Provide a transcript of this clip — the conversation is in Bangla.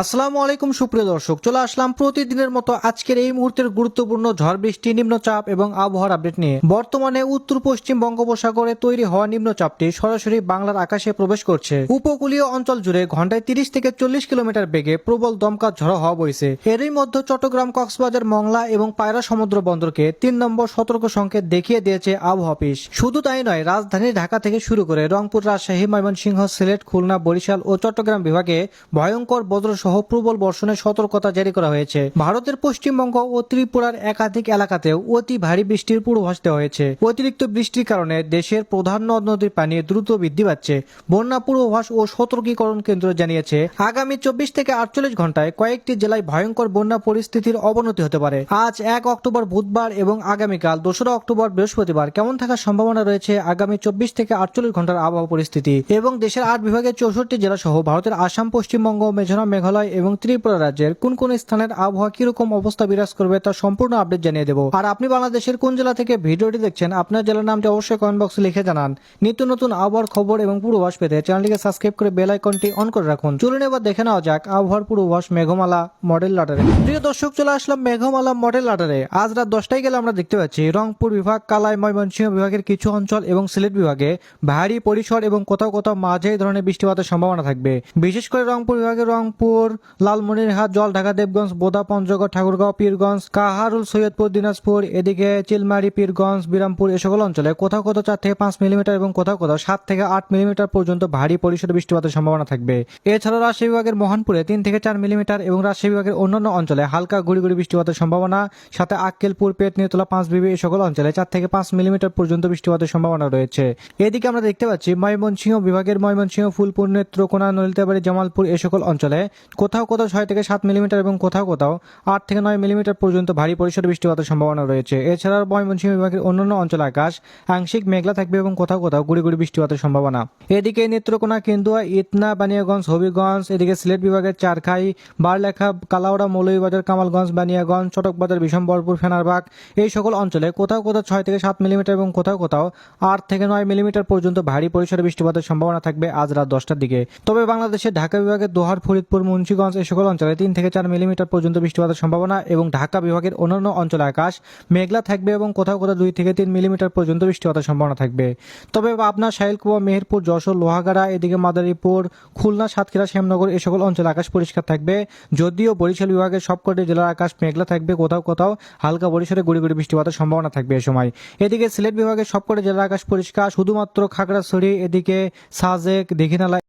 আসসালামু আলাইকুম, সুপ্রিয় দর্শক। চলে আসলাম প্রতিদিনের মতো আজকের এই মুহূর্তের গুরুত্বপূর্ণ ঝড় বৃষ্টি নিম্নচাপ এবং আবহাওয়ার আপডেট নিয়ে। বর্তমানে উত্তর পশ্চিম বঙ্গোপসাগরে তৈরি হওয়া নিম্নচাপটি সরাসরি বাংলার আকাশে প্রবেশ করছে। উপকূলীয় অঞ্চল জুড়ে ঘন্টায় তিরিশ থেকে চল্লিশ কিলোমিটার বেগে প্রবল দমকা ঝড় হওয়া বইছে। এরই মধ্যে চট্টগ্রাম, কক্সবাজার, মংলা এবং পায়রা সমুদ্র বন্দরকে তিন নম্বর সতর্ক সংকেত দেখিয়ে দিয়েছে আবহাওয়া অফিস। শুধু তাই নয়, রাজধানী ঢাকা থেকে শুরু করে রংপুর, রাজশাহী, ময়মনসিংহ, সিলেট, খুলনা, বরিশাল ও চট্টগ্রাম বিভাগে ভয়ঙ্কর বজ্র সহ প্রবল বর্ষণের সতর্কতা জারি করা হয়েছে। ভারতের পশ্চিমবঙ্গ ও ত্রিপুরার একাধিক এলাকাতেও অতি ভারী বৃষ্টির পূর্বাভাস দেওয়া হয়েছে। অতিরিক্ত বৃষ্টির কারণে দেশের প্রধান নদ নদীর পানি দ্রুত বৃদ্ধি পাচ্ছে। বন্যা পূর্বাভাস ও সতর্কীকরণ কেন্দ্র জানিয়েছে, আগামী চব্বিশ থেকে আটচল্লিশ ঘন্টায় কয়েকটি জেলায় ভয়ঙ্কর বন্যা পরিস্থিতির অবনতি হতে পারে। আজ এক অক্টোবর বুধবার এবং আগামীকাল দোসরা অক্টোবর বৃহস্পতিবার কেমন থাকার সম্ভাবনা রয়েছে আগামী চব্বিশ থেকে আটচল্লিশ ঘণ্টার আবহাওয়া পরিস্থিতি। এবং দেশের আট বিভাগের চৌষট্টি জেলা সহ ভারতের আসাম, পশ্চিমবঙ্গ মেঘনা মেঘালয় মেঘালয় এবং ত্রিপুরা রাজ্যের কোন কোন স্থানের আবহাওয়া কীরকম অবস্থা বিরাজ করবে তা সম্পূর্ণ আপডেট জানিয়ে দেবো। আর আপনি বাংলাদেশের কোন জেলা থেকে ভিডিওটি দেখছেন, আপনার জেলার নামটি অবশ্যই কমেন্ট বক্সে লিখে জানান। নিত্য নতুন আবহাওয়ার খবর এবং পূর্বাভাস পেতে চ্যানেলটিকে সাবস্ক্রাইব করে বেল আইকনটি অন করে রাখুন। চলুন এবার দেখে নেওয়া যাক আবহাওয়ার পূর্বাভাস মেঘমালা মডেল লাটারে প্রিয় দর্শক, চলে আসলাম মেঘমালা মডেল লাটারে আজ রাত দশটায় গেলে আমরা দেখতে পাচ্ছি রংপুর বিভাগ, কালাই, ময়মনসিংহ বিভাগের কিছু অঞ্চল এবং সিলেট বিভাগে ভারী পরিসর এবং কোথাও কোথাও মাঝে ধরনের বৃষ্টিপাতের সম্ভাবনা থাকবে। বিশেষ করে রংপুর বিভাগের রংপুর লালমনিরহাট, জলঢাকা, দেবগঞ্জ, বোদা, পঞ্চগড়, ঠাকুরগাঁও, পীরগঞ্জ, কাহারুল, সৈয়দপুর, দিনাজপুর, এদিকে চিলমারি, পীরগঞ্জ, বিরামপুর এ সকল অঞ্চলে কোথাও কোথাও চার থেকে পাঁচ মিলিমিটার এবং কোথাও কোথাও সাত থেকে আট মিলিমিটার পর্যন্ত ভারী পরিসরে বৃষ্টিপাতের সম্ভাবনা থাকবে। এছাড়াও রাজশাহী বিভাগের মোহনপুরে তিন থেকে চার মিলিমিটার এবং রাজশাহী বিভাগের অন্যান্য অঞ্চলে হালকা গুড়ি গুড়ি বৃষ্টিপাতের সম্ভাবনা, সাথে আক্কেলপুর পেট নিউতলা পাঁচ বিবি এই সকল অঞ্চলে চার থেকে পাঁচ মিলিমিটার পর্যন্ত বৃষ্টিপাতের সম্ভাবনা রয়েছে। এদিকে আমরা দেখতে পাচ্ছি ময়মনসিংহ বিভাগের ময়মনসিংহ, ফুলপুর, নেত্রকোনা, নলিতাবাড়ি, জামালপুর এ সকল অঞ্চলে কোথাও কোথাও ছয় থেকে সাত মিলিমিটার এবং কোথাও কোথাও আট থেকে নয় মিলিমিটার পর্যন্ত ভারী পরিসরে বৃষ্টিপাতের সম্ভাবনা রয়েছে। এছাড়াও ময়মনসিংহ বিভাগের অন্যান্য অঞ্চলে আকাশ আংশিক মেঘলা থাকবে এবং কোথাও কোথাও গুড়ি গুড়ি বৃষ্টিপাতের সম্ভাবনা। এদিকে নেত্রকোনা, কেন্দুয়া ইতনা বানিয়াগঞ্জ, হবিগঞ্জ, এদিকে সিলেট বিভাগের চারখাই, বারলেখা কালাউড়া মৌলভীবাজার, কামালগঞ্জ, বানিয়াগঞ্জ, চটকবাজার, বিশম্বরপুর, ফেনারবাগ এই সকল অঞ্চলে কোথাও কোথাও ছয় থেকে সাত মিলিমিটার এবং কোথাও কোথাও আট থেকে নয় মিলিমিটার পর্যন্ত ভারী পরিসরে বৃষ্টিপাতের সম্ভাবনা থাকবে আজ রাত দশটার দিকে। তবে বাংলাদেশের ঢাকা বিভাগের দোহার, ফরিদপুর মুন্সিগঞ্জ এই সকল অঞ্চলে তিন থেকে চার মিলিমিটার পর্যন্ত বৃষ্টিপাতের সম্ভাবনা এবং ঢাকা বিভাগের অন্যান্য অঞ্চলে আকাশ মেঘলা থাকবে এবং কোথাও কোথাও দুই থেকে তিন মিলিমিটার পর্যন্ত বৃষ্টিপাতের সম্ভাবনা থাকবে। তবে আপনার শাইলকুয়া, মেহেরপুর, যশোর, লোহাগাড়া, এদিকে মাদারীপুর, খুলনা, সাতক্ষীরা, শ্যামনগর এই সকল অঞ্চলে আকাশ পরিষ্কার থাকবে। যদিও বরিশাল বিভাগের সবকটি জেলার আকাশ মেঘলা থাকবে, কোথাও কোথাও হালকা বরিশালে গুড়ি গুড়ি বৃষ্টিপাতের সম্ভাবনা থাকবে এ সময়। এদিকে সিলেট বিভাগের সবকটি জেলার আকাশ পরিষ্কার, শুধুমাত্র খাগড়াছড়ি, এদিকে সাজেক, দীঘিনালা